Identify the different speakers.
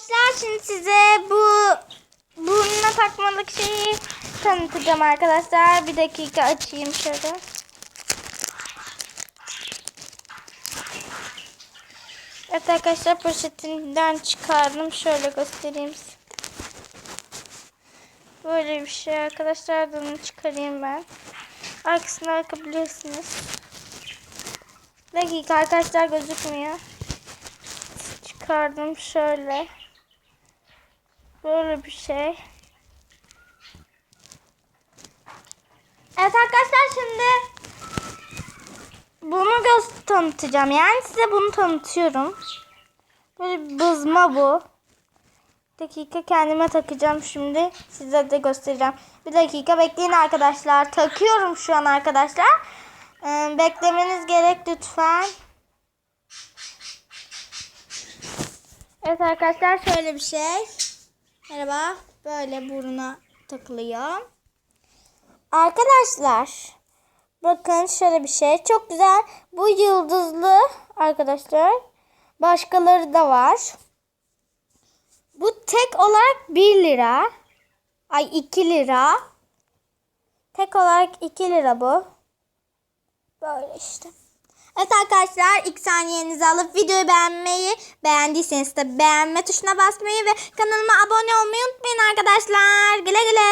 Speaker 1: Arkadaşlar şimdi size bu burnuna takmalık şeyi tanıtacağım arkadaşlar. Bir dakika açayım şöyle. Evet arkadaşlar poşetinden çıkardım. Şöyle göstereyim size. Böyle bir şey arkadaşlar. Bunu çıkarayım ben. Arkasına bakabilirsiniz. Dakika arkadaşlar gözükmüyor. Çıkardım şöyle. Böyle bir şey. Evet arkadaşlar şimdi bunu göz tanıtacağım. Yani size bunu tanıtıyorum. Böyle bızma bu. Bir dakika kendime takacağım şimdi. Size de göstereceğim. Bir dakika bekleyin arkadaşlar. Takıyorum şu an arkadaşlar. Ee, beklemeniz gerek lütfen. Evet arkadaşlar şöyle bir şey. Merhaba. Böyle buruna takılıyor. Arkadaşlar bakın şöyle bir şey. Çok güzel. Bu yıldızlı arkadaşlar. Başkaları da var. Bu tek olarak 1 lira. Ay 2 lira. Tek olarak 2 lira bu. Böyle işte. Evet arkadaşlar ilk saniyenizi alıp videoyu beğenmeyi, beğendiyseniz de beğenme tuşuna basmayı ve kanalıma abone olmayı unutmayın arkadaşlar. Güle güle.